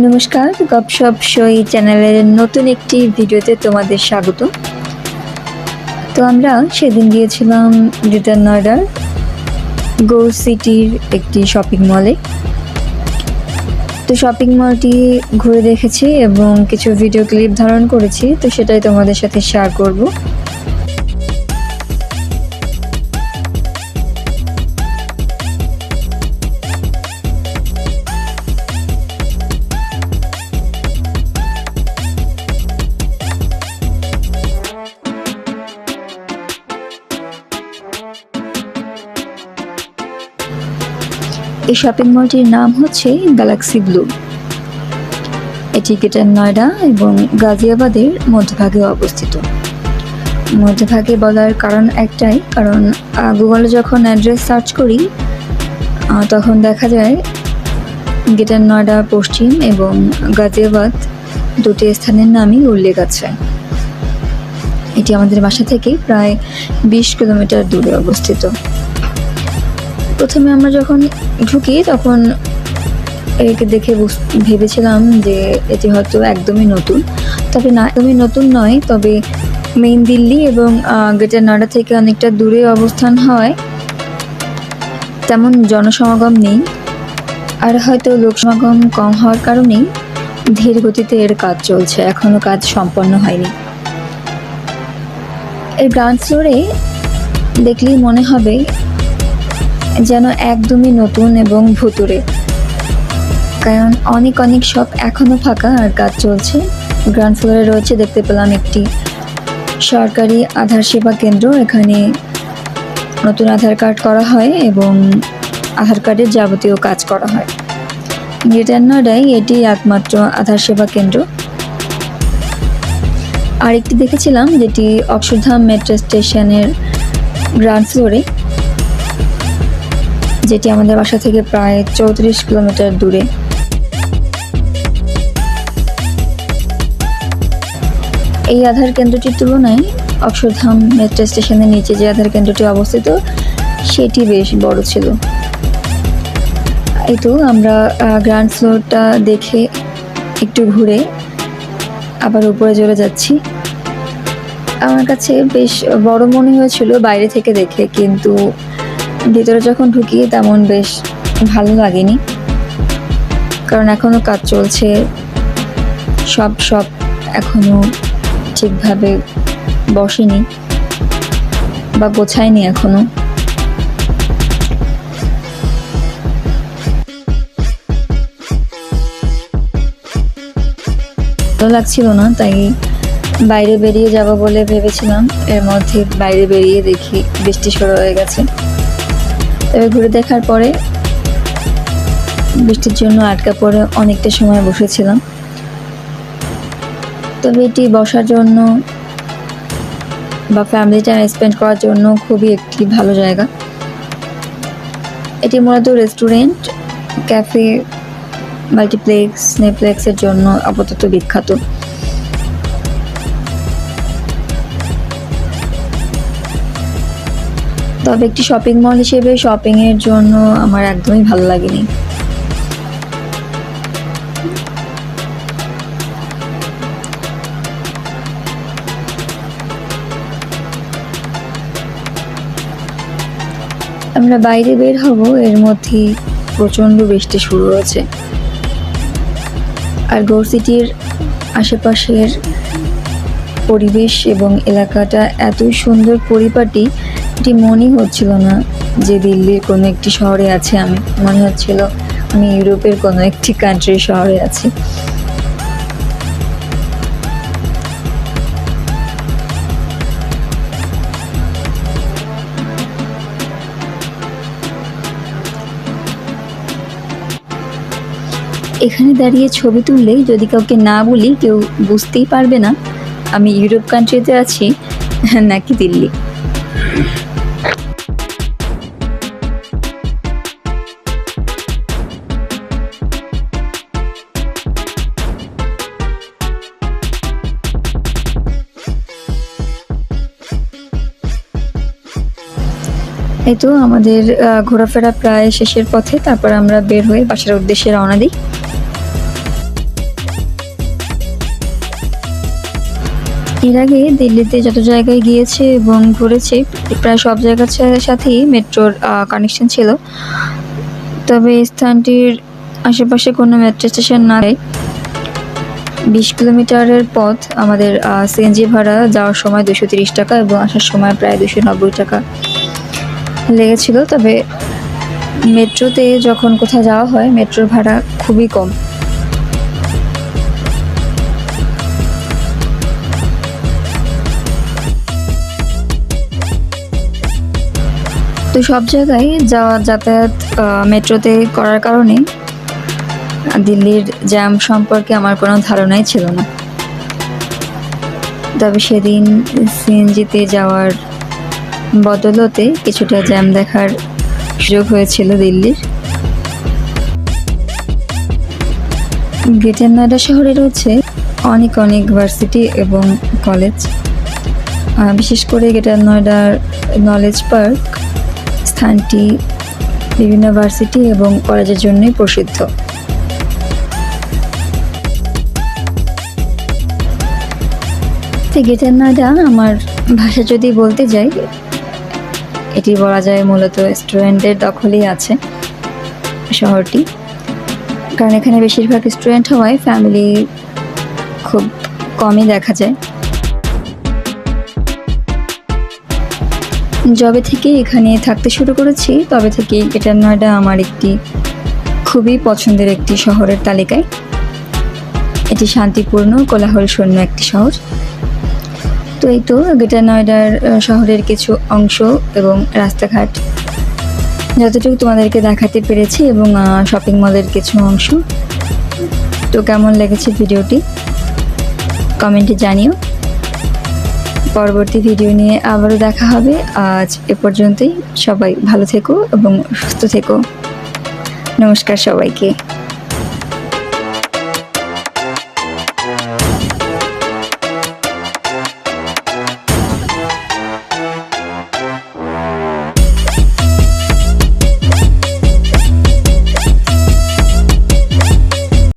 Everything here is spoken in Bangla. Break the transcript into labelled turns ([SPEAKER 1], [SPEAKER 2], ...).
[SPEAKER 1] নমস্কার, গপশপ সই চ্যানেলের নতুন একটি ভিডিওতে তোমাদের স্বাগত। তো আমরা সেদিন গিয়েছিলাম গ্রেটার নয়ডার গো সিটির একটি শপিং মলে তো শপিং মলটি ঘুরে দেখেছি এবং কিছু ভিডিও ক্লিপ ধারণ করেছি, তো সেটাই তোমাদের সাথে শেয়ার করব। এই শপিং মলটির নাম হচ্ছে গ্যালাক্সি ব্লু এটি গ্রেটার নয়ডা এবং গাজিয়াবাদের মধ্যভাগে অবস্থিত। মধ্যভাগে বলার কারণ একটাই, কারণ গুগলে যখন অ্যাড্রেস সার্চ করি তখন দেখা যায় গ্রেটার নয়ডা পশ্চিম এবং গাজিয়াবাদ দুটি স্থানের নামই উল্লেখ আছে। এটি আমাদের বাসা থেকে প্রায় বিশ কিলোমিটার দূরে অবস্থিত। প্রথমে আমরা যখন ঢুকি, তখন একে দেখে ভেবেছিলাম যে এটি হয়তো একদমই নতুন। তবে না, একদমই নতুন নয়, তবে মেইন দিল্লি এবং গ্রেটার নয়ডা থেকে অনেকটা দূরে অবস্থান হয়। তেমন জনসমাগম নেই। আর হয়তো লোক সমাগম কম হওয়ার কারণেই ধীর গতিতে এর কাজ চলছে। এখনও কাজ সম্পন্ন হয়নি। এর গ্রাউন্ড ফ্লোরে দেখলেই মনে হবে যেন একদমই নতুন এবং ভুতুরে কারণ অনেক অনেক শপ এখনও ফাঁকা আর কাজ চলছে। গ্রাউন্ড ফ্লোরে রয়েছে দেখতে পেলাম একটি সরকারি আধার সেবা কেন্দ্র। এখানে নতুন আধার কার্ড করা হয় এবং আধার কার্ডের যাবতীয় কাজ করা হয়। গ্রেটার নয়ডায় এটি একমাত্র আধার সেবা কেন্দ্র। আরেকটি দেখেছিলাম যেটি অক্ষরধাম মেট্রো স্টেশনের গ্রাউন্ড ফ্লোরে। যেটি আমাদের বাসা থেকে প্রায় চৌত্রিশ কিলোমিটার দূরে। এই আধার কেন্দ্রটির তুলনায় অক্ষরধাম মেট্রো স্টেশনের নিচে যে আধার কেন্দ্রটি অবস্থিত, সেটি বেশ বড় ছিল। এই তো আমরা গ্রাউন্ড ফ্লোরটা দেখে একটু ঘুরে আবার উপরে চলে যাচ্ছি। আমার কাছে বেশ বড় মনে হয়েছিল বাইরে থেকে দেখে, কিন্তু ভিতরে যখন ঢুকি তেমন বেশ ভালো লাগেনি। কারণ এখনও কাজ চলছে। সব সব এখনও ঠিকভাবে বসেনি বা গোছায়নি এখনও। ভালো লাগছিল না, তাই বাইরে বেরিয়ে যাব বলে ভেবেছিলাম। এর মধ্যে বাইরে বেরিয়ে দেখি বৃষ্টি শুরু হয়ে গেছে। তবে ঘুরে দেখার পরে বৃষ্টির জন্য আটকা পড়ে অনেকটা সময় বসেছিলাম। তবে এটি বসার জন্য বা ফ্যামিলি টাইম স্পেন্ড করার জন্য খুবই একটি ভালো জায়গা। এটি মূলত রেস্টুরেন্ট ক্যাফে মাল্টিপ্লেক্স নেপ্লেক্সের জন্য আপাতত বিখ্যাত। তবে একটি শপিং মল হিসেবে শপিংয়ের জন্য আমার একদমই ভালো লাগেনি। আমরা বাইরে বের হব, এর মধ্যেই প্রচণ্ড বৃষ্টি শুরু হয়েছে। আর গৌর সিটির আশেপাশের পরিবেশ এবং এলাকাটা এতই সুন্দর পরিপাটি এটি মনেই হচ্ছিল না যে দিল্লির কোনো একটি শহরে আছে আমি। মনে হচ্ছিল আমি ইউরোপের কোনো একটি কান্ট্রির শহরে আছি। এখানে দাঁড়িয়ে ছবি তুললে যদি কাউকে না বলি, কেউ বুঝতেই পারবে না, আমি ইউরোপ কান্ট্রিতে আছি, নাকি দিল্লি। এই তো আমাদের ঘোরাফেরা প্রায় শেষের পথে, তারপর আমরা বের হয়ে বাসার উদ্দেশ্যে রওনা দিই। এর আগে দিল্লিতে যত জায়গায় গিয়েছে এবং ঘুরেছে, প্রায় সব জায়গার সাথেই মেট্রোর কানেকশন ছিল। তবে স্থানটির আশেপাশে কোনো মেট্রো স্টেশন না বিশ কিলোমিটারের পথ আমাদের সিএনজি ভাড়া যাওয়ার সময় দুশো টাকা এবং আসার সময় প্রায় দুশো টাকা। লেগেছিল, তবে মেট্রোতে যখন কোথাও যাওয়া হয়, মেট্রোর ভাড়া খুবই কম। তো সব জায়গায় যাওয়া, যাতায়াত মেট্রোতে করার কারণে দিল্লির জ্যাম সম্পর্কে আমার কোনো ধারণাই ছিল না। তবে সেদিন সিএনজিতে যাওয়ার বদলতে কিছুটা জ্যাম দেখার সুযোগ হয়েছিল দিল্লির। গ্রেটার নয়ডা শহরে রয়েছে অনেক অনেক ভার্সিটি এবং কলেজ। বিশেষ করে গ্রেটার নয়ডার নলেজ পার্ক স্থানটি বিভিন্ন ভার্সিটি এবং কলেজের জন্যই প্রসিদ্ধ। গ্রেটার নয়ডা আমার ভাষা যদি বলতে যাই এটি বলা যায় মূলত স্টুডেন্টদের দখলেই আছে শহরটি। কারণ এখানে বেশিরভাগ স্টুডেন্ট হওয়ায় ফ্যামিলি খুব কমই দেখা যায়। যবে থেকে এখানে থাকতে শুরু করেছি, তবে থেকে গ্রেটার নয়ডা আমার একটি খুবই পছন্দের একটি শহরের তালিকায়। এটি শান্তিপূর্ণ কোলাহল শূন্য একটি শহর। তো এই তো গ্রেটার নয়ডার শহরের কিছু অংশ এবং রাস্তাঘাট। যতটুকু তোমাদেরকে দেখাতে পেরেছি এবং শপিং মলের কিছু অংশ। তো কেমন লেগেছে ভিডিওটি? কমেন্টে জানিও। পরবর্তী ভিডিও নিয়ে আবারও দেখা হবে। আজ এ পর্যন্তই। সবাই ভালো থেকো এবং সুস্থ থেকো। নমস্কার সবাইকে।